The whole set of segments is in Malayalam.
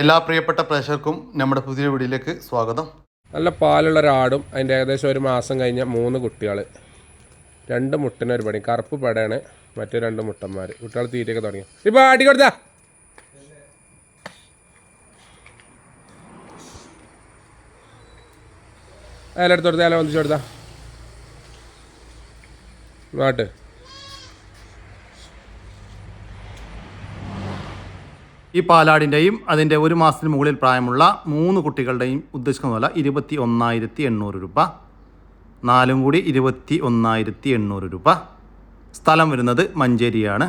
എല്ലാ പ്രിയപ്പെട്ട പ്രേക്ഷകർക്കും നമ്മുടെ പുതിയ വീടിലേക്ക് സ്വാഗതം. നല്ല പാലുള്ള ഒരാടും അതിന്റെ ഏകദേശം ഒരു മാസം കഴിഞ്ഞ മൂന്ന് കുട്ടികൾ രണ്ട് മുട്ടിന് ഒരു പണി. കറുപ്പ് പടയാണ് മറ്റു രണ്ട് മുട്ടന്മാർ കുട്ടികൾ തീറ്റയൊക്കെ തുടങ്ങി. ഇപ്പൊ ആട്ടി കൊടുത്ത. അതിലെടുത്ത് കൊടുത്താ വന്നിച്ച് കൊടുത്താ. നാട്ട് ഈ പാലാടിന്റെയും അതിന്റെ ഒരു മാസത്തിന് മുകളിൽ പ്രായമുള്ള മൂന്ന് കുട്ടികളുടെയും ഉദ്ദേശിക്കുന്ന വില ഇരുപത്തി ഒന്നായിരത്തി എണ്ണൂറ് രൂപ. നാലും കൂടി ഇരുപത്തി ഒന്നായിരത്തി എണ്ണൂറ് രൂപ. സ്ഥലം വരുന്നത് മഞ്ചേരിയാണ്.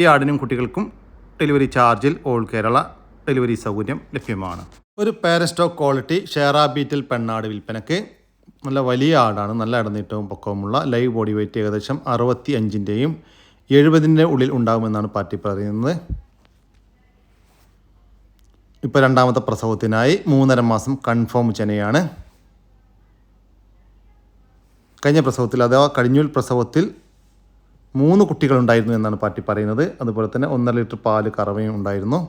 ഈ ആടിനും കുട്ടികൾക്കും ഡെലിവറി ചാർജിൽ ഓൾ കേരള ഡെലിവറി സൗകര്യം ലഭ്യമാണ്. ഒരു പാരസ്റ്റോക്ക് ക്വാളിറ്റി ഷെയറാ ബീറ്റിൽ പെണ്ണാട് വിൽപ്പനയ്ക്ക് നല്ല വലിയ ആടാണ്. നല്ല ഇടനീട്ടവും പൊക്കവുമുള്ള ലൈവ് ബോഡി വെയിറ്റ് ഏകദേശം അറുപത്തി അഞ്ചിന്റെയും എഴുപതിന്റെ ഉള്ളിൽ ഉണ്ടാകുമെന്നാണ് പാർട്ടി പറയുന്നത്. ഇപ്പോൾ രണ്ടാമത്തെ പ്രസവത്തിനായി മൂന്നര മാസം കൺഫേം ചെനയാണ് കഴിഞ്ഞ പ്രസവത്തിൽ അഥവാ കഴിഞ്ഞൂൽ പ്രസവത്തിൽ മൂന്ന് കുട്ടികളുണ്ടായിരുന്നു എന്നാണ് പാർട്ടി പറയുന്നത്. അതുപോലെ തന്നെ ഒന്നര ലിറ്റർ പാൽ കറവയും ഉണ്ടായിരുന്നു.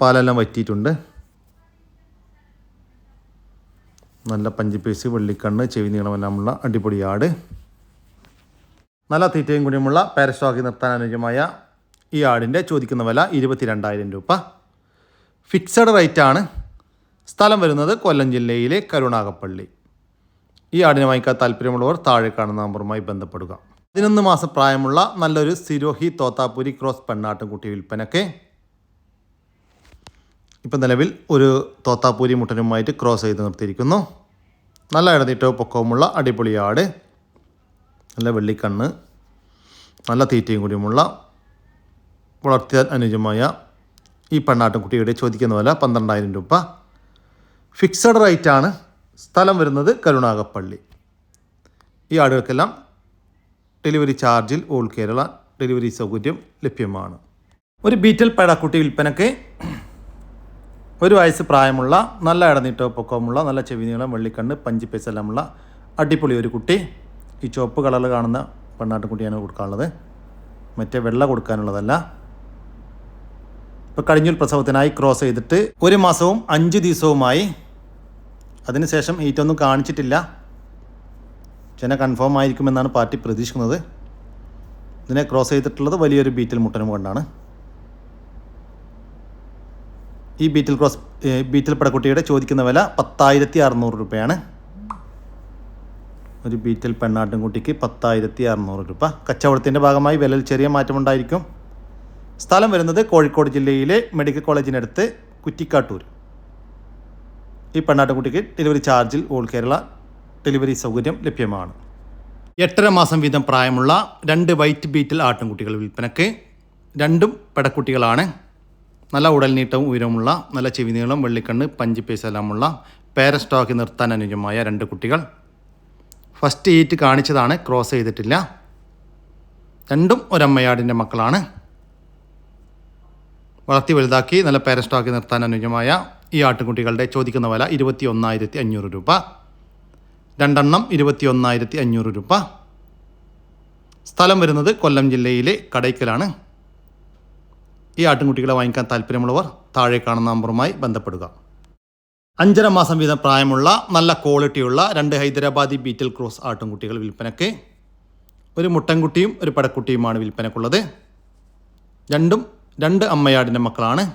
പാലെല്ലാം വറ്റിയിട്ടുണ്ട്. നല്ല പഞ്ചിപ്പേസ് വെള്ളിക്കണ്ണ് ചെവി നീളമെല്ലാമുള്ള അടിപൊളി ആട്. നല്ല തീറ്റയും കൂടിയുമുള്ള പാരസ്റ്റോക്കി നിർത്താൻ അനുയോജ്യമായ ഈ ആടിന്റെ ചോദിക്കുന്ന വില ഇരുപത്തിരണ്ടായിരം രൂപ. ഫിക്സഡ് റേറ്റ് ആണ്. സ്ഥലം വരുന്നത് കൊല്ലം ജില്ലയിലെ കരുണാകപ്പള്ളി ഈ ആടിനെ വാങ്ങിക്കാൻ താല്പര്യമുള്ളവർ താഴെ കാണുന്ന നമ്പറുമായി ബന്ധപ്പെടുക. പതിനൊന്ന് മാസം പ്രായമുള്ള നല്ലൊരു സിരോഹി തോത്താപുരി ക്രോസ് പെണ്ണാട്ടുംകുട്ടി വിൽപ്പനയ്ക്ക് ഇപ്പം നിലവിൽ ഒരു തോത്താപ്പൂരി മുട്ടനുമായിട്ട് ക്രോസ് ചെയ്ത് നിർത്തിയിരിക്കുന്നു. നല്ല ഇടനീട്ടവും പൊക്കവുമുള്ള അടിപൊളി ആട്. നല്ല വെള്ളിക്കണ്ണ്. നല്ല തീറ്റയും കൂടിയുമുള്ള വളർത്തിയാൽ അനുയോജ്യമായ ഈ പെണ്ണാട്ടുംകുട്ടിയുടെ ചോദിക്കുന്ന വില പന്ത്രണ്ടായിരം രൂപ. ഫിക്സഡ് റേറ്റാണ് സ്ഥലം വരുന്നത് കരുണാകപ്പള്ളി ഈ ആടുകൾക്കെല്ലാം ഡെലിവറി ചാർജിൽ ഓൾ കേരള ഡെലിവറി സൗകര്യം ലഭ്യമാണ്. ഒരു ബീറ്റൽ പേടാക്കുട്ടി വിൽപ്പനയ്ക്ക് ഒരു വയസ്സ് പ്രായമുള്ള നല്ല ഇടനീട്ട പൊക്കവുമുള്ള നല്ല ചെവി നീളം വെള്ളിക്കണ്ണ് പഞ്ചി പൈസ എല്ലാമുള്ള അടിപൊളി ഒരു കുട്ടി ഈ ചുവപ്പ് കളറിൽ കാണുന്ന പെണ്ണാട്ടുകുട്ടിയാണ് കൊടുക്കാനുള്ളത്. മറ്റേ വെള്ള കൊടുക്കാനുള്ളതല്ല. ഇപ്പോൾ കഴിഞ്ഞൊരു പ്രസവത്തിനായി ക്രോസ് ചെയ്തിട്ട് ഒരു മാസവും അഞ്ച് ദിവസവുമായി. അതിനുശേഷം ഈറ്റൊന്നും കാണിച്ചിട്ടില്ല. ചെന കൺഫേം ആയിരിക്കുമെന്നാണ് പാർട്ടി പ്രതീക്ഷിക്കുന്നത്. ഇതിനെ ക്രോസ് ചെയ്തിട്ടുള്ളത് വലിയൊരു ബീറ്റിൽ മുട്ടനും കൊണ്ടാണ്. ഈ ബീറ്റിൽ ക്രോസ് ബീറ്റിൽ പടക്കുട്ടിയുടെ ചോദിക്കുന്ന വില പത്തായിരത്തി അറുന്നൂറ് രൂപയാണ്. ഒരു ബീറ്റിൽ പെണ്ണാട്ടിൻകുട്ടിക്ക് പത്തായിരത്തി അറുന്നൂറ് രൂപ. കച്ചവടത്തിന്റെ ഭാഗമായി വിലയിൽ ചെറിയ മാറ്റമുണ്ടായിരിക്കും. സ്ഥലം വരുന്നത് കോഴിക്കോട് ജില്ലയിലെ മെഡിക്കൽ കോളേജിനടുത്ത് കുറ്റിക്കാട്ടൂർ. ഈ പെണ്ണാട്ടുകുട്ടിക്ക് ഡെലിവറി ചാർജിൽ ഓൾ കേരള ഡെലിവറി സൗകര്യം ലഭ്യമാണ്. എട്ടര മാസം വീതം പ്രായമുള്ള രണ്ട് വൈറ്റ് ബീറ്റിൽ ആട്ടിൻകുട്ടികൾ വിൽപ്പനയ്ക്ക് രണ്ടും പെടക്കുട്ടികളാണ്. നല്ല ഉടൽനീട്ടവും ഉയരമുള്ള നല്ല ചെവിനീളം വെള്ളിക്കണ്ണ് പഞ്ചി പീസ് എല്ലാമുള്ള പേരസ്റ്റോക്കി നിർത്താൻ അനുയോജ്യമായ രണ്ട് കുട്ടികൾ. ഫസ്റ്റ് ഈറ്റ് കാണിച്ചതാണ് ക്രോസ് ചെയ്തിട്ടില്ല. രണ്ടും ഒരമ്മയാടിന്റെ മക്കളാണ്. വളർത്തി വലുതാക്കി നല്ല പാരസ്റ്റാക്കി നിർത്താൻ അനുയോജ്യമായ ഈ ആട്ടുകുട്ടികളുടെ ചോദിക്കുന്ന വില ഇരുപത്തി ഒന്നായിരത്തി അഞ്ഞൂറ് രൂപ. രണ്ടെണ്ണം ഇരുപത്തി ഒന്നായിരത്തി അഞ്ഞൂറ് രൂപ. സ്ഥലം വരുന്നത് കൊല്ലം ജില്ലയിലെ കടയ്ക്കലാണ്. ഈ ആട്ടിൻകുട്ടികളെ വാങ്ങിക്കാൻ താല്പര്യമുള്ളവർ താഴെ കാണുന്ന നമ്പറുമായി ബന്ധപ്പെടുക. അഞ്ചര മാസം വീതം പ്രായമുള്ള നല്ല ക്വാളിറ്റിയുള്ള രണ്ട് ഹൈദരാബാദി ബീറ്റൽ ക്രോസ് ആട്ടിൻകുട്ടികൾ വിൽപ്പനയ്ക്ക്. ഒരു മുട്ടൻകുട്ടിയും ഒരു പടക്കുട്ടിയുമാണ് വിൽപ്പനക്കുള്ളത് രണ്ടും രണ്ട് അമ്മയാടിന്റെ മക്കളാണ്.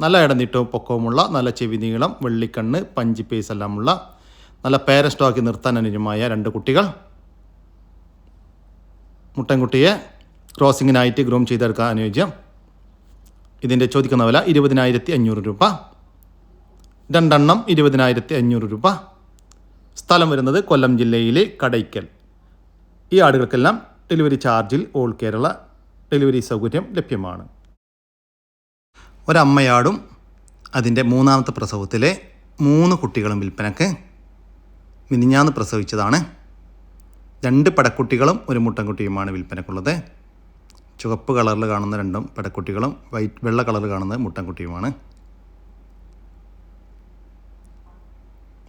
നല്ല ഇടനീട്ടവും പൊക്കവുമുള്ള നല്ല ചെവി നീളം വെള്ളിക്കണ്ണ് പഞ്ചി പേസ് എല്ലാമുള്ള നല്ല പേരസ്റ്റോക്കി നിർത്താൻ അനുജമായ രണ്ട് കുട്ടികൾ. മുട്ടൻകുട്ടിയെ ക്രോസിങ്ങിനായിട്ട് ഗ്രൂം ചെയ്തെടുക്കാൻ അനുയോജ്യം. ഇതിന്റെ ചോദിക്കുന്ന വില ഇരുപതിനായിരത്തി അഞ്ഞൂറ് രൂപ. രണ്ടെണ്ണം ഇരുപതിനായിരത്തി അഞ്ഞൂറ് രൂപ. സ്ഥലം വരുന്നത് കൊല്ലം ജില്ലയിലെ കടയ്ക്കൽ. ഈ ആടുകൾക്കെല്ലാം ഡെലിവറി ചാർജിൽ ഓൾ കേരള ഡെലിവറി സൗകര്യം ലഭ്യമാണ്. ഒരമ്മയാടും അതിന്റെ മൂന്നാമത്തെ പ്രസവത്തിലെ മൂന്ന് കുട്ടികളും വിൽപ്പനക്ക് മിനിഞ്ഞാന്ന് പ്രസവിച്ചതാണ്. രണ്ട് പടക്കുട്ടികളും ഒരു മുട്ടൻകുട്ടിയുമാണ് വിൽപ്പനക്കുള്ളത്. ചുവപ്പ് കളറിൽ കാണുന്ന രണ്ടും പടക്കുട്ടികളും വൈറ്റ് വെള്ള കളറിൽ കാണുന്ന മുട്ടൻകുട്ടിയുമാണ്.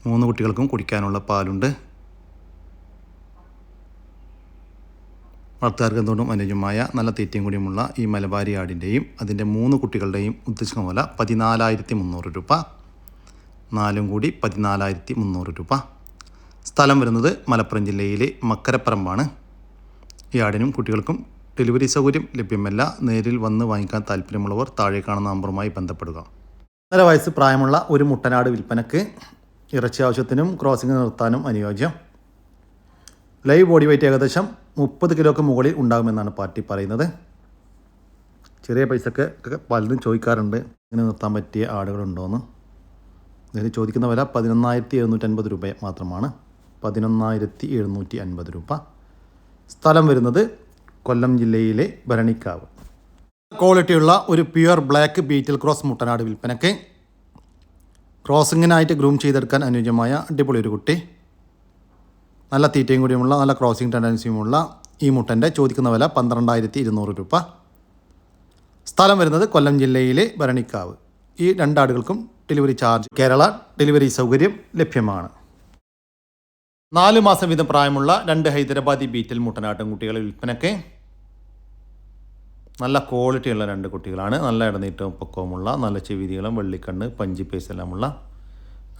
മൂന്ന് കുട്ടികൾക്കും കുടിക്കാനുള്ള പാലുണ്ട്. വളർത്തുകാർക്ക് എന്തുകൊണ്ടും അനുയോജ്യമായ നല്ല തീറ്റയും കൂടിയുമുള്ള ഈ മലബാരി ആടിന്റെയും അതിന്റെ മൂന്ന് കുട്ടികളുടെയും ഉദ്ദേശിക്കുന്ന പോലെ പതിനാലായിരത്തി മുന്നൂറ് രൂപ. നാലും കൂടി പതിനാലായിരത്തി മുന്നൂറ് രൂപ. സ്ഥലം വരുന്നത് മലപ്പുറം ജില്ലയിലെ മക്കരപ്പറമ്പാണ്. ഈ ആടിനും കുട്ടികൾക്കും ഡെലിവറി സൗകര്യം ലഭ്യമല്ല. നേരിൽ വന്ന് വാങ്ങിക്കാൻ താല്പര്യമുള്ളവർ താഴെ കാണുന്ന നമ്പറുമായി ബന്ധപ്പെടുക. ഒന്നര വയസ്സ് പ്രായമുള്ള ഒരു മുട്ടനാട് വിൽപ്പനക്ക് ഇറച്ചി ആവശ്യത്തിനും ക്രോസിംഗ് നിർത്താനും അനുയോജ്യം. ലൈവ് ബോഡി വെയിറ്റ് ഏകദേശം മുപ്പത് കിലോക്ക് മുകളിൽ ഉണ്ടാകുമെന്നാണ് പാർട്ടി പറയുന്നത്. ചെറിയ പൈസക്ക് പലരും ചോദിക്കാറുണ്ട് ഇങ്ങനെ നിർത്താൻ പറ്റിയ ആടുകളുണ്ടോയെന്ന് ഇതിന് ചോദിക്കുന്ന വില പതിനൊന്നായിരത്തി എഴുന്നൂറ്റൻപത് രൂപ മാത്രമാണ്. പതിനൊന്നായിരത്തി എഴുന്നൂറ്റി അൻപത് രൂപ. സ്ഥലം വരുന്നത് കൊല്ലം ജില്ലയിലെ ഭരണിക്കാവ്. ക്വാളിറ്റിയുള്ള ഒരു പ്യുവർ ബ്ലാക്ക് ബീറ്റിൽ ക്രോസ് മുട്ടനാട് വിൽപ്പനയ്ക്ക്. ക്രോസിങ്ങിനായിട്ട് ഗ്രൂം ചെയ്തെടുക്കാൻ അനുയോജ്യമായ അടിപൊളി ഒരു കുട്ടി. നല്ല തീറ്റയും കൂടിയുമുള്ള നല്ല ക്രോസിംഗ് ടെൻഡൻസിയുമുള്ള ഈ മുട്ടന്റെ ചോദിക്കുന്ന വില പന്ത്രണ്ടായിരത്തി ഇരുന്നൂറ് രൂപ. സ്ഥലം വരുന്നത് കൊല്ലം ജില്ലയിലെ ഭരണിക്കാവ്. ഈ രണ്ടാടുകൾക്കും ഡെലിവറി ചാർജ് കേരള ഡെലിവറി സൗകര്യം ലഭ്യമാണ്. നാല് മാസം വീതം പ്രായമുള്ള രണ്ട് ഹൈദരാബാദി ബീറ്റൽ മുട്ടനാട്ടും കുട്ടികളെ വിൽപ്പനയ്ക്ക് നല്ല ക്വാളിറ്റിയുള്ള രണ്ട് കുട്ടികളാണ്. നല്ല ഇടനീട്ടവും പൊക്കവുമുള്ള നല്ല ചെവിതികളും വെള്ളിക്കണ്ണ് പഞ്ചി പേസ് എല്ലാമുള്ള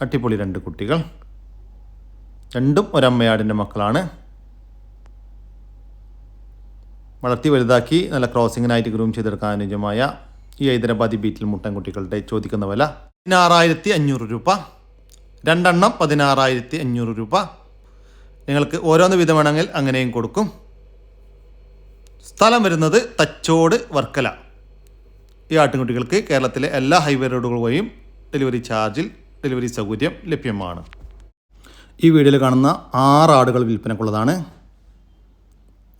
അടിപൊളി രണ്ട് കുട്ടികൾ. രണ്ടും ഒരമ്മയാടിന്റെ മക്കളാണ്. വളർത്തി വലുതാക്കി നല്ല ക്രോസിങ്ങിനായിട്ട് ഗ്രൂം ചെയ്തെടുക്കാൻ അനുയോജ്യമായ ഈ ഹൈദരാബാദി ബീറ്റിൽ മുട്ടൻകുട്ടികളുടെ ചോദിക്കുന്ന വില പതിനാറായിരത്തി അഞ്ഞൂറ് രൂപ. രണ്ടെണ്ണം പതിനാറായിരത്തി അഞ്ഞൂറ് രൂപ. നിങ്ങൾക്ക് ഓരോന്ന് വിധം വേണമെങ്കിൽ അങ്ങനെയും കൊടുക്കും. സ്ഥലം വരുന്നത് തച്ചോട് വർക്കല. ഈ ആട്ടിൻകുട്ടികൾക്ക് കേരളത്തിലെ എല്ലാ ഹൈവേ റോഡുകൾ വഴിയും ഡെലിവറി ചാർജിൽ ഡെലിവറി സൗകര്യം ലഭ്യമാണ്. ഈ വീഡിയോയിൽ കാണുന്ന ആറ് ആടുകൾ വിൽപ്പനക്കുള്ളതാണ്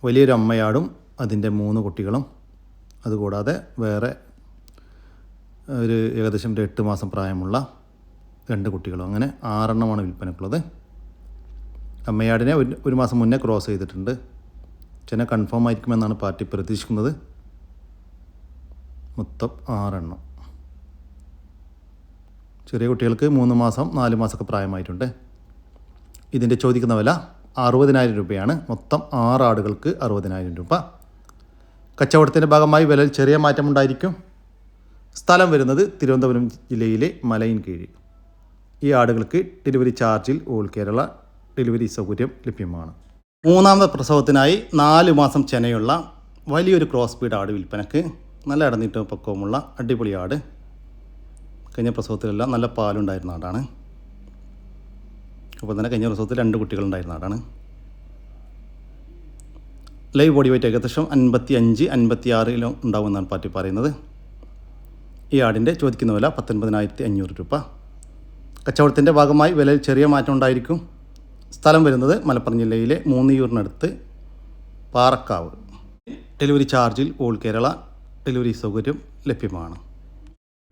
വലിയൊരു അമ്മയാടും അതിന്റെ മൂന്ന് കുട്ടികളും. അതുകൂടാതെ വേറെ ഒരു ഏകദേശം ഒരു എട്ട് മാസം പ്രായമുള്ള രണ്ട് കുട്ടികളും. അങ്ങനെ ആറെണ്ണമാണ് വിൽപ്പനക്കുള്ളത് അമ്മയാടിനെ ഒരു ഒരു മാസം മുന്നേ ക്രോസ് ചെയ്തിട്ടുണ്ട്. ചെന കൺഫേം ആയിരിക്കുമെന്നാണ് പാർട്ടി പ്രതീക്ഷിക്കുന്നത്. മൊത്തം ആറെണ്ണം. ചെറിയ കുട്ടികൾക്ക് മൂന്ന് മാസം നാല് മാസമൊക്കെ പ്രായമായിട്ടുണ്ട്. ഇതിന്റെ ചോദിക്കുന്ന വില അറുപതിനായിരം രൂപയാണ്. മൊത്തം ആറ് ആടുകൾക്ക് അറുപതിനായിരം രൂപ. കച്ചവടത്തിന്റെ ഭാഗമായി വിലയിൽ ചെറിയ മാറ്റമുണ്ടായിരിക്കും സ്ഥലം വരുന്നത് തിരുവനന്തപുരം ജില്ലയിലെ മലയിൻ കീഴ്. ഈ ആടുകൾക്ക് ഡെലിവറി ചാർജിൽ ഓൾ കേരള ഡെലിവറി സൗകര്യം ലഭ്യമാണ്. മൂന്നാമത്തെ പ്രസവത്തിനായി നാല് മാസം ചെനയുള്ള വലിയൊരു ക്രോസ് ബീഡ് ആട് വിൽപ്പനക്ക് നല്ല ഇടനീട്ടവും പക്വമുള്ള അടിപൊളി ആട്. കഴിഞ്ഞ പ്രസവത്തിലെല്ലാം നല്ല പാലുണ്ടായിരുന്ന ആടാണ്. അപ്പോൾ തന്നെ കഴിഞ്ഞ പ്രസവത്തിൽ രണ്ട് കുട്ടികളുണ്ടായിരുന്ന. ആടാണ് ലൈവ് ബോഡി വെയിറ്റ് ഏകദേശം അൻപത്തി അഞ്ച് അൻപത്തി ആറ് കിലോ ഉണ്ടാവുമെന്നാണ് പാർട്ടി പറയുന്നത്. ഈ ആടിന്റെ ചോദിക്കുന്ന വില പത്തൊൻപതിനായിരത്തി അഞ്ഞൂറ് രൂപ. കച്ചവടത്തിന്റെ ഭാഗമായി വിലയിൽ ചെറിയ മാറ്റം ഉണ്ടായിരിക്കും. സ്ഥലം വരുന്നത് മലപ്പുറം ജില്ലയിലെ മൂന്നിയൂറിനടുത്ത് പാറക്കാവ്. ഡെലിവറി ചാർജിൽ ഓൾ കേരള ഡെലിവറി സൗകര്യം ലഭ്യമാണ്.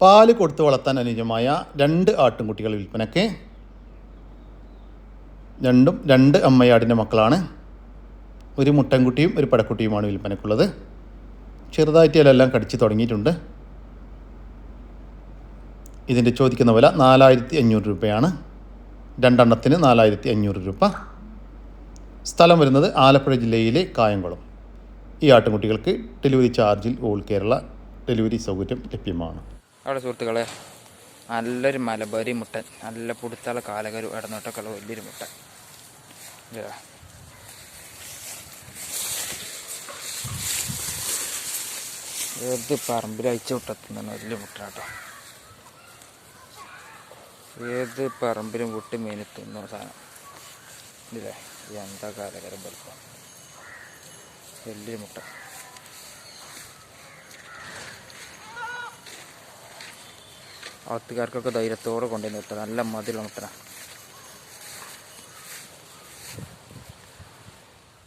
പാൽ കൊടുത്ത് വളർത്താൻ അനുയോജ്യമായ രണ്ട് ആട്ടിൻകുട്ടികൾ വിൽപ്പനയ്ക്ക് രണ്ടും രണ്ട് അമ്മയാടിന്റെ മക്കളാണ്. ഒരു മുട്ടൻകുട്ടിയും ഒരു പടക്കുട്ടിയുമാണ് വിൽപ്പനക്കുള്ളത് ചെറുതായിട്ട് ഇലെല്ലാം കടിച്ച് തുടങ്ങിയിട്ടുണ്ട്. ഇതിന്റെ ചോദിക്കുന്ന വില നാലായിരത്തി അഞ്ഞൂറ് രൂപയാണ്. രണ്ടെണ്ണത്തിന് നാലായിരത്തി അഞ്ഞൂറ് രൂപ. സ്ഥലം വരുന്നത് ആലപ്പുഴ ജില്ലയിലെ കായംകുളം. ഈ ആട്ടിൻകുട്ടികൾക്ക് ഡെലിവറി ചാർജിൽ ഓൾ കേരള ഡെലിവറി സൗകര്യം ലഭ്യമാണ്. അവിടെ സുഹൃത്തുക്കളെ നല്ലൊരു മലബാരി മുട്ടൻ നല്ല പുടുത്തുള്ള കാലകരു ഇടനോട്ടൊക്കെ ഉള്ള വലിയൊരു മുട്ടൻ. ഇതാ. ഏത് പറമ്പിൽ അയച്ചു വലിയ മുട്ടാട്ടോ. ഏത് പറമ്പിലും വിട്ട് മീൻ തിന്ന സാധനം. ഇല്ലേ എന്താ കാലകരം വലിപ്പം. വലിയ മുട്ട. ആത്തുകാർക്കൊക്കെ ധൈര്യത്തോടെ കൊണ്ടുവന്ന് നിർത്താം നല്ല മതിലുള്ള മുട്ടനാ.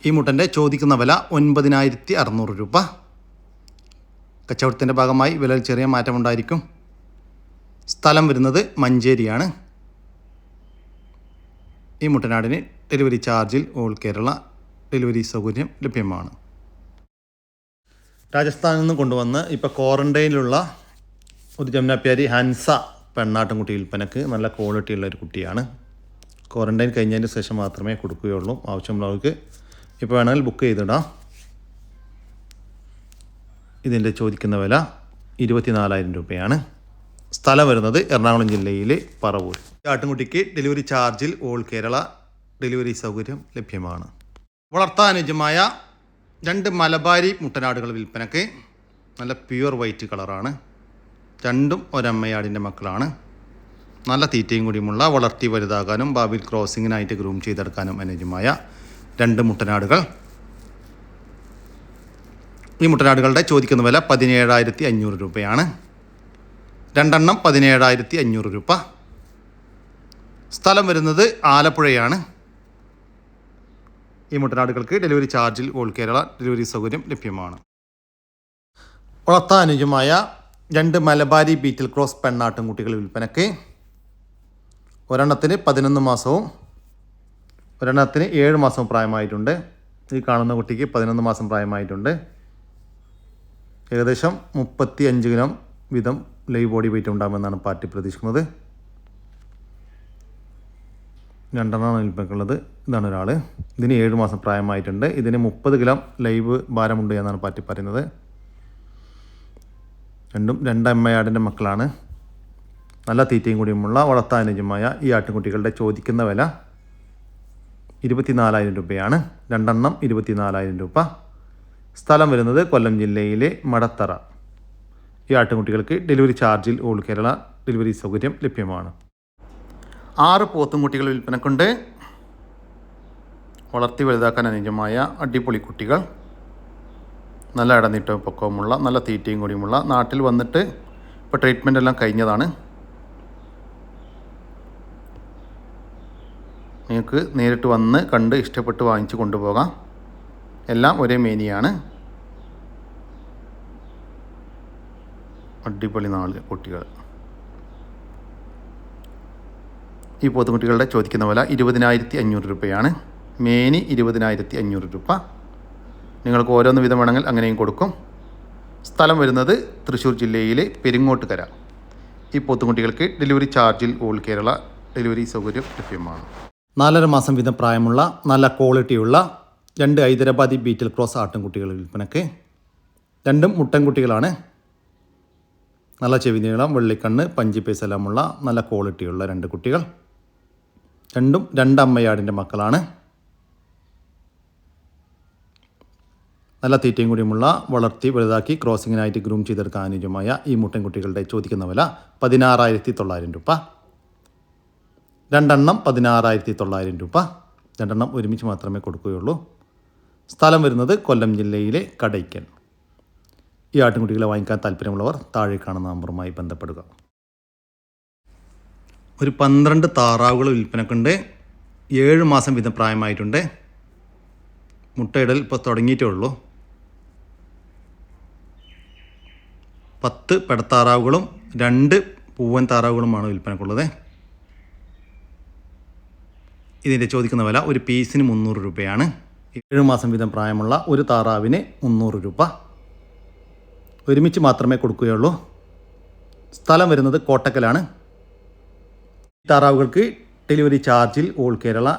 ഈ മുട്ടന്റെ ചോദിക്കുന്ന വില ഒൻപതിനായിരത്തി അറുന്നൂറ് രൂപ. കച്ചവടത്തിന്റെ ഭാഗമായി വിലയിൽ ചെറിയ മാറ്റമുണ്ടായിരിക്കും. സ്ഥലം വരുന്നത് മഞ്ചേരിയാണ്. ഈ മുട്ടനാടിന് ഡെലിവറി ചാർജിൽ ഓൾ കേരള ഡെലിവറി സൗകര്യം ലഭ്യമാണ്. രാജസ്ഥാനിൽ നിന്ന് കൊണ്ടുവന്ന് ഇപ്പോൾ ക്വാറന്റൈനിലുള്ള ഒരു ജമുനാപ്യാരി ഹൻസ പെണ്ണാട്ടുംകുട്ടി വിൽപ്പനക്ക് നല്ല ക്വാളിറ്റിയുള്ള ഒരു കുട്ടിയാണ്. ക്വാറന്റൈൻ കഴിഞ്ഞതിന് ശേഷം മാത്രമേ കൊടുക്കുകയുള്ളൂ. ആവശ്യമുള്ളവർക്ക് ഇപ്പോൾ വേണമെങ്കിൽ ബുക്ക് ചെയ്തിടാം. ഇതിന്റെ ചോദിക്കുന്ന വില ഇരുപത്തിനാലായിരം രൂപയാണ്. സ്ഥലം വരുന്നത് എറണാകുളം ജില്ലയിലെ പറവൂർ. ആട്ടുംകുട്ടിക്ക് ഡെലിവറി ചാർജിൽ ഓൾ കേരള ഡെലിവറി സൗകര്യം ലഭ്യമാണ്. വളർത്താനുജമായ രണ്ട് മലബാരി മുട്ടനാടുകൾ വിൽപ്പനക്ക് നല്ല പ്യുവർ വൈറ്റ് കളറാണ് രണ്ടും ഒരമ്മയാടിന്റെ മക്കളാണ്. നല്ല തീറ്റയും കൂടിയുമുള്ള വളർത്തി വലുതാകാനും ഭാവിയിൽ ക്രോസിങ്ങിനായിട്ട് ഗ്രൂം ചെയ്തെടുക്കാനും അനുയോജ്യമായ രണ്ട് മുട്ടനാടുകൾ. ഈ മുട്ടനാടുകളുടെ ചോദിക്കുന്ന വില പതിനേഴായിരത്തി അഞ്ഞൂറ് രൂപയാണ്. രണ്ടെണ്ണം പതിനേഴായിരത്തി അഞ്ഞൂറ് രൂപ. സ്ഥലം വരുന്നത് ആലപ്പുഴയാണ്. ഈ മുട്ടനാടുകൾക്ക് ഡെലിവറി ചാർജിൽ ഓൾ കേരള ഡെലിവറി സൗകര്യം ലഭ്യമാണ്. വളർത്താനുജമായ രണ്ട് മലബാരി ബീറ്റിൽ ക്രോസ് പെണ്ണാട്ടും കുട്ടികളുടെ വിൽപ്പനയ്ക്ക് ഒരെണ്ണത്തിന് പതിനൊന്ന് മാസവും ഒരെണ്ണത്തിന് ഏഴ് മാസം പ്രായമായിട്ടുണ്ട്. ഈ കാണുന്ന കുട്ടിക്ക് പതിനൊന്ന് മാസം പ്രായമായിട്ടുണ്ട്. ഏകദേശം മുപ്പത്തി അഞ്ച് ഗ്രാം വീതം ലൈവ് ബോഡി വെയിറ്റ് ഉണ്ടാകുമെന്നാണ് പാർട്ടി പ്രതീക്ഷിക്കുന്നത്. രണ്ടെണ്ണമാണ് വിൽപ്പനക്കുള്ളത് ഇതാണ് ഒരാൾ. ഇതിന് ഏഴ് മാസം പ്രായമായിട്ടുണ്ട്. ഇതിന് മുപ്പത് ഗ്രാം ലൈവ് ഭാരമുണ്ട് എന്നാണ് പാറ്റി പറയുന്നത്. രണ്ടും രണ്ട് അമ്മയാടിന്റെ മക്കളാണ്. നല്ല തീറ്റയും കൂടിയുമുള്ള വളർത്താനുജമായ ഈ ആട്ടിൻകുട്ടികളുടെ ചോദിക്കുന്ന വില ഇരുപത്തിനാലായിരം രൂപയാണ്. രണ്ടെണ്ണം ഇരുപത്തിനാലായിരം രൂപ. സ്ഥലം വരുന്നത് കൊല്ലം ജില്ലയിലെ മടത്തറ. ഈ ആട്ടിൻകുട്ടികൾക്ക് ഡെലിവറി ചാർജിൽ ഓൾ കേരള ഡെലിവറി സൗകര്യം ലഭ്യമാണ്. ആറ് പോത്തുംകുട്ടികൾ വിൽപ്പനക്കുണ്ട്. വളർത്തി വലുതാക്കാൻ അനുയോജ്യമായ അടിപൊളി കുട്ടികൾ. നല്ല ഇടനീട്ടവും പൊക്കവുമുള്ള നല്ല തീറ്റയും കൂടിയുമുള്ള നാട്ടിൽ വന്നിട്ട് ഇപ്പോൾ ട്രീറ്റ്മെന്റ് എല്ലാം കഴിഞ്ഞതാണ്. നിങ്ങൾക്ക് നേരിട്ട് വന്ന് കണ്ട് ഇഷ്ടപ്പെട്ട് വാങ്ങിച്ച് കൊണ്ടുപോകാം. എല്ലാം ഒരേ മേനിയാണ്. അടിപൊളി നാല് കുട്ടികൾ. ഈ പോത്തുകുട്ടികളുടെ ചോദിക്കുന്ന വില ഇരുപതിനായിരത്തി അഞ്ഞൂറ് രൂപയാണ്. മേനി ഇരുപതിനായിരത്തി അഞ്ഞൂറ് രൂപ. നിങ്ങൾക്ക് ഓരോന്ന് വിധം വേണമെങ്കിൽ അങ്ങനെയും കൊടുക്കും. സ്ഥലം വരുന്നത് തൃശ്ശൂർ ജില്ലയിലെ പെരിങ്ങോട്ടുകര. ഈ പോത്തുകുട്ടികൾക്ക് ഡെലിവറി ചാർജിൽ ഓൾ കേരള ഡെലിവറി സൗകര്യം ലഭ്യമാണ്. നാലര മാസം വീതം പ്രായമുള്ള നല്ല ക്വാളിറ്റിയുള്ള രണ്ട് ഹൈദരാബാദി ബീറ്റിൽ ക്രോസ് ആട്ടിൻകുട്ടികൾ വിൽപ്പനക്ക്. രണ്ടും മുട്ടൻകുട്ടികളാണ്. നല്ല ചെവി നീളം വെള്ളിക്കണ്ണ് പഞ്ചി പേസെല്ലാമുള്ള നല്ല ക്വാളിറ്റിയുള്ള രണ്ട് കുട്ടികൾ. രണ്ടും രണ്ടമ്മയാടിന്റെ മക്കളാണ്. നല്ല തീറ്റയും കൂടിയുമുള്ള വളർത്തി വലുതാക്കി ക്രോസിങ്ങിനായിട്ട് ഗ്രൂം ചെയ്തെടുക്കാൻ അനുയോജ്യമായ ഈ മുട്ടൻകുട്ടികളുടെ ചോദിക്കുന്ന വില പതിനാറായിരത്തി തൊള്ളായിരം രൂപ. രണ്ടെണ്ണം പതിനാറായിരത്തി തൊള്ളായിരം രൂപ. രണ്ടെണ്ണം ഒരുമിച്ച് മാത്രമേ കൊടുക്കുകയുള്ളൂ. സ്ഥലം വരുന്നത് കൊല്ലം ജില്ലയിലെ കടയ്ക്കൽ. ഈ ആട്ടിൻകുട്ടികളെ വാങ്ങിക്കാൻ താല്പര്യമുള്ളവർ താഴെ കാണുന്ന നമ്പറുമായി ബന്ധപ്പെടുക. ഒരു പന്ത്രണ്ട് താറാവുകൾ വിൽപ്പനക്കുണ്ട്. ഏഴ് മാസം വീതം പ്രായമായിട്ടുണ്ട്. മുട്ടയിടൽ ഇപ്പോൾ തുടങ്ങിയിട്ടേ ഉള്ളൂ. പത്ത് പെടത്താറാവുകളും രണ്ട് പൂവൻ താറാവുകളുമാണ് വിൽപ്പനക്കുള്ളത്. ഇതിന്റെ ചോദിക്കുന്ന വില ഒരു പീസിന് മുന്നൂറ് രൂപയാണ്. ഏഴ് മാസം വീതം പ്രായമുള്ള ഒരു താറാവിന് മുന്നൂറ് രൂപ. ഒരുമിച്ച് മാത്രമേ കൊടുക്കുകയുള്ളൂ. സ്ഥലം വരുന്നത് കോട്ടക്കലാണ്. താറാവുകൾക്ക് ഡെലിവറി ചാർജിൽ ഓൾ കേരള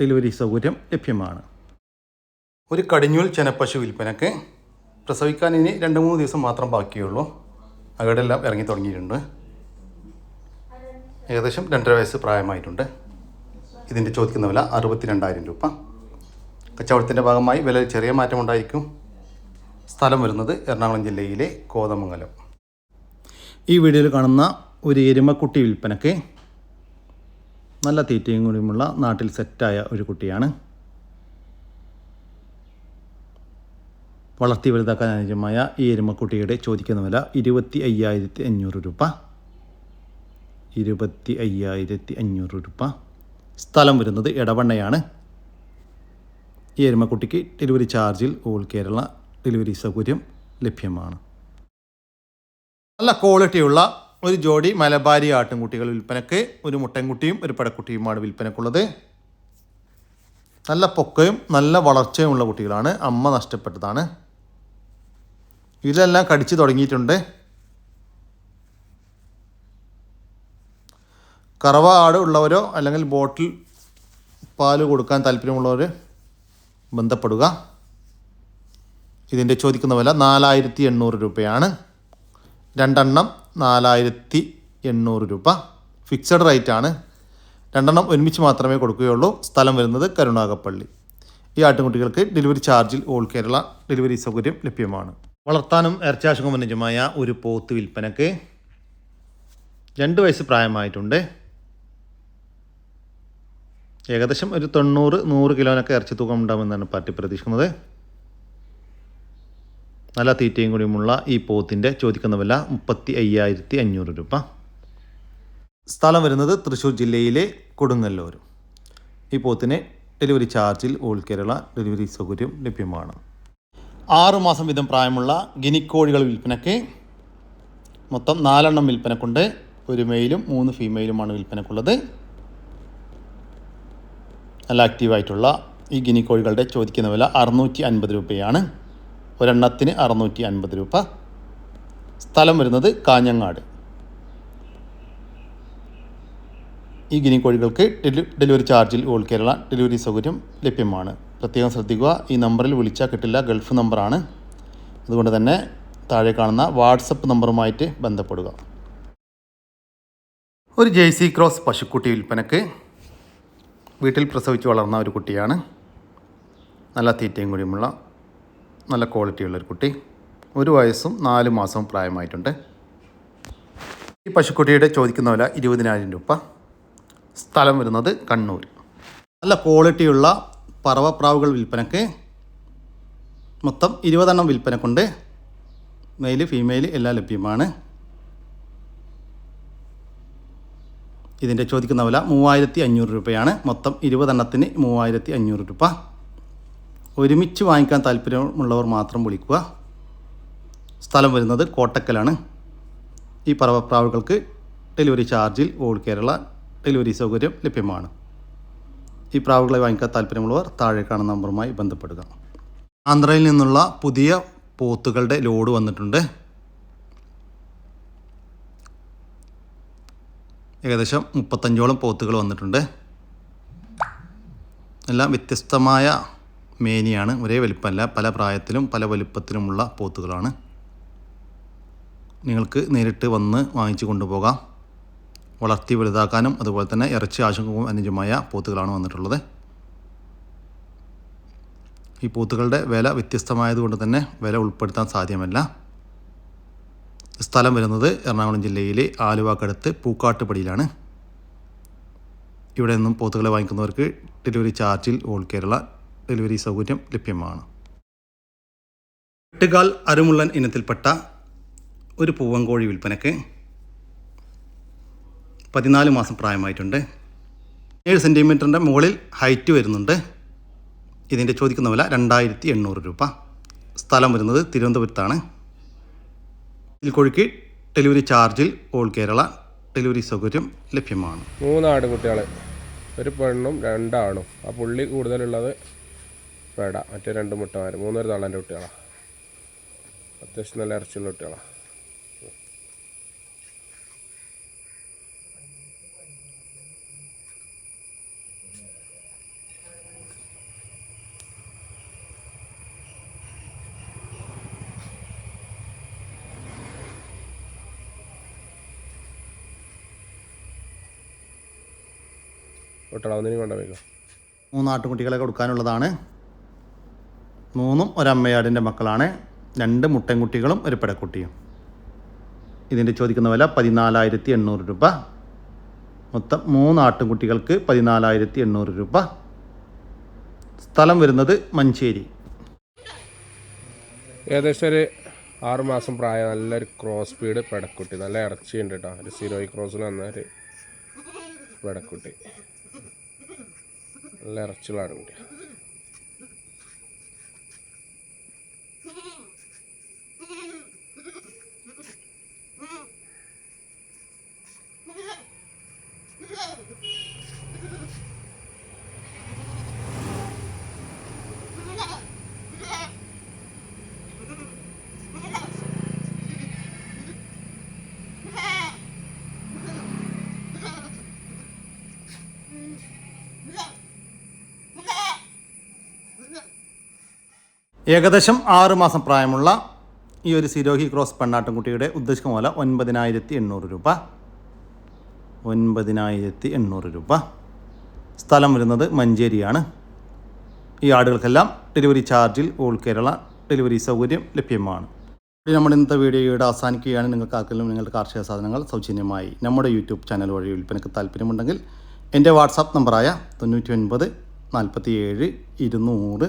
ഡെലിവറി സൗകര്യം ലഭ്യമാണ്. ഒരു കടിഞ്ഞൂൽ ചെനപ്പശു വിൽപ്പനക്ക് പ്രസവിക്കാൻ ഇനി രണ്ട് മൂന്ന് ദിവസം മാത്രം ബാക്കിയുള്ളൂ. അകടെല്ലാം ഇറങ്ങി തുടങ്ങിയിട്ടുണ്ട്. ഏകദേശം രണ്ടര വയസ്സ് പ്രായമായിട്ടുണ്ട്. ഇതിന്റെ ചോദിക്കുന്ന വില അറുപത്തി രണ്ടായിരം രൂപ. കച്ചവടത്തിന്റെ ഭാഗമായി വില ചെറിയ മാറ്റമുണ്ടായിരിക്കും. സ്ഥലം വരുന്നത് എറണാകുളം ജില്ലയിലെ കോതമംഗലം. ഈ വീഡിയോയിൽ കാണുന്ന ഒരു എരുമക്കുട്ടി വിൽപ്പനക്ക് നല്ല തീറ്റയും കൂടിയുമുള്ള നാട്ടിൽ സെറ്റായ ഒരു കുട്ടിയാണ്. വളർത്തി വലുതാക്കാൻ അനുയോജ്യമായ ഈ എരുമക്കുട്ടിയുടെ ചോദിക്കുന്ന വില ഇരുപത്തി അയ്യായിരത്തി അഞ്ഞൂറ് രൂപ. ഇരുപത്തി അയ്യായിരത്തി അഞ്ഞൂറ് രൂപ. സ്ഥലം വരുന്നത് എടവണ്ണയാണ്. ഈ എരുമക്കുട്ടിക്ക് ഡെലിവറി ചാർജിൽ ഓൾ കേരള ഡെലിവറി സൗകര്യം ലഭ്യമാണ്. നല്ല ക്വാളിറ്റിയുള്ള ഒരു ജോഡി മലബാരി ആട്ടിൻകുട്ടികൾ വിൽപ്പനക്ക് ഒരു മുട്ടൻകുട്ടിയും ഒരു പടക്കുട്ടിയുമാണ് വിൽപ്പനക്കുള്ളത്. നല്ല പൊക്കയും നല്ല വളർച്ചയുമുള്ള കുട്ടികളാണ്. അമ്മ നഷ്ടപ്പെട്ടതാണ്. ഇതെല്ലാം കടിച്ചു തുടങ്ങിയിട്ടുണ്ട്. കറവ ആട് ഉള്ളവരോ അല്ലെങ്കിൽ ബോട്ടിൽ പാൽ കൊടുക്കാൻ താല്പര്യമുള്ളവർ ബന്ധപ്പെടുക. ഇതിന്റെ ചോദിക്കുന്ന വില നാലായിരത്തി എണ്ണൂറ് രൂപയാണ്. രണ്ടെണ്ണം നാലായിരത്തി എണ്ണൂറ് രൂപ. ഫിക്സഡ് റേറ്റ് ആണ്. രണ്ടെണ്ണം ഒരുമിച്ച് മാത്രമേ കൊടുക്കുകയുള്ളൂ. സ്ഥലം വരുന്നത് കരുണാകപ്പള്ളി ഈ ആട്ടുകുട്ടികൾക്ക് ഡെലിവറി ചാർജിൽ ഓൾ കേരള ഡെലിവറി സൗകര്യം ലഭ്യമാണ്. വളർത്താനും ഇറച്ചാശുഖം വന്യജമായ ഒരു പോത്ത് വിൽപ്പനക്ക് രണ്ട് വയസ്സ് പ്രായമായിട്ടുണ്ട്. ഏകദേശം ഒരു തൊണ്ണൂറ് നൂറ് കിലോനൊക്കെ ഇറച്ചി തൂക്കം ഉണ്ടാകുമെന്നാണ് പാർട്ടി പ്രതീക്ഷിക്കുന്നത്. നല്ല തീറ്റയും കൂടിയുമുള്ള ഈ പോത്തിന്റെ ചോദിക്കുന്ന വില മുപ്പത്തി അയ്യായിരത്തി അഞ്ഞൂറ് രൂപ. സ്ഥലം വരുന്നത് തൃശ്ശൂർ ജില്ലയിലെ കൊടുങ്ങല്ലൂർ. ഈ പോത്തിന് ഡെലിവറി ചാർജിൽ ഓൾ കേരള ഡെലിവറി സൗകര്യം ലഭ്യമാണ്. ആറുമാസം വീതം പ്രായമുള്ള ഗിനിക്കോഴികൾ വിൽപ്പനയ്ക്ക് മൊത്തം നാലെണ്ണം വിൽപ്പനക്കുണ്ട്. ഒരു മെയിലും മൂന്ന് ഫീമെയിലുമാണ് വിൽപ്പനക്കുള്ളത്. നല്ല ആക്റ്റീവായിട്ടുള്ള ഈ ഗിനി കോഴികളുടെ ചോദിക്കുന്ന വില അറുന്നൂറ്റി അൻപത് രൂപയാണ്. ഒരെണ്ണത്തിന് അറുന്നൂറ്റി അൻപത് രൂപ. സ്ഥലം വരുന്നത് കാഞ്ഞങ്ങാട്. ഈ ഗിനി കോഴികൾക്ക് ഡെലി ഡെലിവറി ചാർജിൽ ഓൾ കേരള ഡെലിവറി സൗകര്യം ലഭ്യമാണ്. പ്രത്യേകം ശ്രദ്ധിക്കുക ഈ നമ്പറിൽ വിളിച്ചാൽ കിട്ടില്ല ഗൾഫ് നമ്പറാണ്. അതുകൊണ്ട് തന്നെ താഴെ കാണുന്ന വാട്സപ്പ് നമ്പറുമായിട്ട് ബന്ധപ്പെടുക. ഒരു ജെയ്സി ക്രോസ് പശുക്കുട്ടി വിൽപ്പനക്ക് വീട്ടിൽ പ്രസവിച്ച് വളർന്ന ഒരു കുട്ടിയാണ്. നല്ല തീറ്റയും കൂടിയുമുള്ള നല്ല ക്വാളിറ്റിയുള്ളൊരു കുട്ടി. ഒരു വയസ്സും നാല് മാസവും പ്രായമായിട്ടുണ്ട്. ഈ പശുക്കുട്ടിയുടെ ചോദിക്കുന്ന വില ഇരുപതിനായിരം രൂപ. സ്ഥലം വരുന്നത് കണ്ണൂർ. നല്ല ക്വാളിറ്റിയുള്ള പറവപ്രാവുകൾ വിൽപ്പനക്ക് മൊത്തം ഇരുപതെണ്ണം വിൽപ്പനക്കുണ്ട്. മെയിൽ ഫീമെയിൽ എല്ലാം ലഭ്യമാണ്. ഇതിന്റെ ചോദിക്കുന്ന വില മൂവായിരത്തി അഞ്ഞൂറ് രൂപയാണ്. മൊത്തം ഇരുപതെണ്ണത്തിന് മൂവായിരത്തി അഞ്ഞൂറ് രൂപ. ഒരുമിച്ച് വാങ്ങിക്കാൻ താല്പര്യമുള്ളവർ മാത്രം വിളിക്കുക. സ്ഥലം വരുന്നത് കോട്ടക്കലാണ്. ഈ പറവപ്രാവുകൾക്ക് ഡെലിവറി ചാർജിൽ ഓൾ കേരള ഡെലിവറി സൗകര്യം ലഭ്യമാണ്. ഈ പ്രാവുകളെ വാങ്ങിക്കാൻ താല്പര്യമുള്ളവർ താഴെ കാണുന്ന നമ്പറുമായി ബന്ധപ്പെടുക. ആന്ധ്രയിൽ നിന്നുള്ള പുതിയ പോത്തുകളുടെ ലോഡ് വന്നിട്ടുണ്ട്. ഏകദേശം മുപ്പത്തഞ്ചോളം പോത്തുകൾ വന്നിട്ടുണ്ട്. എല്ലാം വ്യത്യസ്തമായ മേനിയാണ്. ഒരേ വലിപ്പമല്ല പല പ്രായത്തിലും പല വലിപ്പത്തിലുമുള്ള പോത്തുകളാണ്. നിങ്ങൾക്ക് നേരിട്ട് വന്ന് വാങ്ങിച്ചു കൊണ്ടുപോകാം. വളർത്തി വലുതാക്കാനും അതുപോലെ തന്നെ ഇറച്ചി ആശങ്കവും അനുജമായ പോത്തുകളാണ് വന്നിട്ടുള്ളത്. ഈ പോത്തുകളുടെ വില വ്യത്യസ്തമായതുകൊണ്ട് തന്നെ വില ഉൾപ്പെടുത്താൻ സാധ്യമല്ല. സ്ഥലം വരുന്നത് എറണാകുളം ജില്ലയിലെ ആലുവാക്കടുത്ത് പൂക്കാട്ടുപടിയിലാണ്. ഇവിടെ നിന്നും പോത്തുകളെ വാങ്ങിക്കുന്നവർക്ക് ഡെലിവറി ചാർജിൽ ഓൾ കേരള ഡെലിവറി സൗകര്യം ലഭ്യമാണ്. എട്ടുകാൽ അരുമുള്ളൻ ഇനത്തിൽപ്പെട്ട ഒരു പൂവൻകോഴി വിൽപ്പനയ്ക്ക് പതിനാല് മാസം പ്രായമായിട്ടുണ്ട്. ഏഴ് സെന്റിമീറ്ററിന്റെ മുകളിൽ ഹൈറ്റ് വരുന്നുണ്ട്. ഇതിന്റെ ചോദിക്കുന്ന വില രണ്ടായിരത്തി എണ്ണൂറ് രൂപ. സ്ഥലം വരുന്നത് തിരുവനന്തപുരത്താണ്. കോഴിക്ക് ഡെലിവറി ചാർജിൽ ഓൾ കേരള ഡെലിവറി സൗകര്യം ലഭ്യമാണ്. മൂന്ന് ആടുകുട്ടികൾ ഒരു പെണ്ണും രണ്ടാണും. ആ പുള്ളി കൂടുതലുള്ളത് പേട മറ്റേ രണ്ട് മുട്ടമാർ മൂന്നൊരു തള്ളന്റെ കുട്ടികളാണ് അത്യാവശ്യം നല്ല ഇറച്ചിയുള്ള കുട്ടികളാണ് കുട്ടികളെ ഒന്നിനും കൊണ്ടുപോയിക്കോ. മൂന്ന് ആട്ടുകുട്ടികളെ കൊടുക്കാനുള്ളതാണ്. മൂന്നും ഒരമ്മയാടിന്റെ മക്കളാണ്. രണ്ട് മുട്ടൻകുട്ടികളും ഒരു പെടക്കുട്ടിയും. ഇതിന്റെ ചോദിക്കുന്ന വില പതിനാലായിരത്തി എണ്ണൂറ് രൂപ. മൊത്തം മൂന്ന് ആട്ടുകുട്ടികൾക്ക് പതിനാലായിരത്തി എണ്ണൂറ് രൂപ. സ്ഥലം വരുന്നത് മഞ്ചേരി. ഏകദേശം ഒരു ആറ് മാസം പ്രായം നല്ലൊരു ക്രോസ് സ്പീഡ് പെടക്കുട്ടി. നല്ല ഇറച്ചിയുണ്ട് കേട്ടോ. ഒരു സീറോയി ക്രോസിൽ വന്ന ഒരു പെടക്കുട്ടി. നല്ല ഇറച്ചിയുള്ള ആടുകുട്ടി ഏകദേശം ആറ് മാസം പ്രായമുള്ള ഈ ഒരു സിരോഹി ക്രോസ് പെണ്ണാട്ടുംകുട്ടിയുടെ ഉദ്ദേശിക്കുന്ന പോലെ ഒൻപതിനായിരത്തി എണ്ണൂറ് രൂപ. ഒൻപതിനായിരത്തി എണ്ണൂറ് രൂപ. സ്ഥലം വരുന്നത് മഞ്ചേരിയാണ്. ഈ ആടുകൾക്കെല്ലാം ഡെലിവറി ചാർജിൽ ഓൾ കേരള ഡെലിവറി സൗകര്യം ലഭ്യമാണ്. നമ്മൾ ഇന്നത്തെ വീഡിയോയുടെ അവസാനിക്കുകയാണ്. നിങ്ങൾക്ക് ആർക്കെങ്കിലും നിങ്ങളുടെ കാർഷിക സാധനങ്ങൾ സൗജന്യമായി നമ്മുടെ യൂട്യൂബ് ചാനൽ വഴി വിൽപ്പനക്ക് താല്പര്യമുണ്ടെങ്കിൽ എന്റെ വാട്സാപ്പ് നമ്പറായ തൊണ്ണൂറ്റി ഒൻപത് നാൽപ്പത്തി ഏഴ് ഇരുന്നൂറ്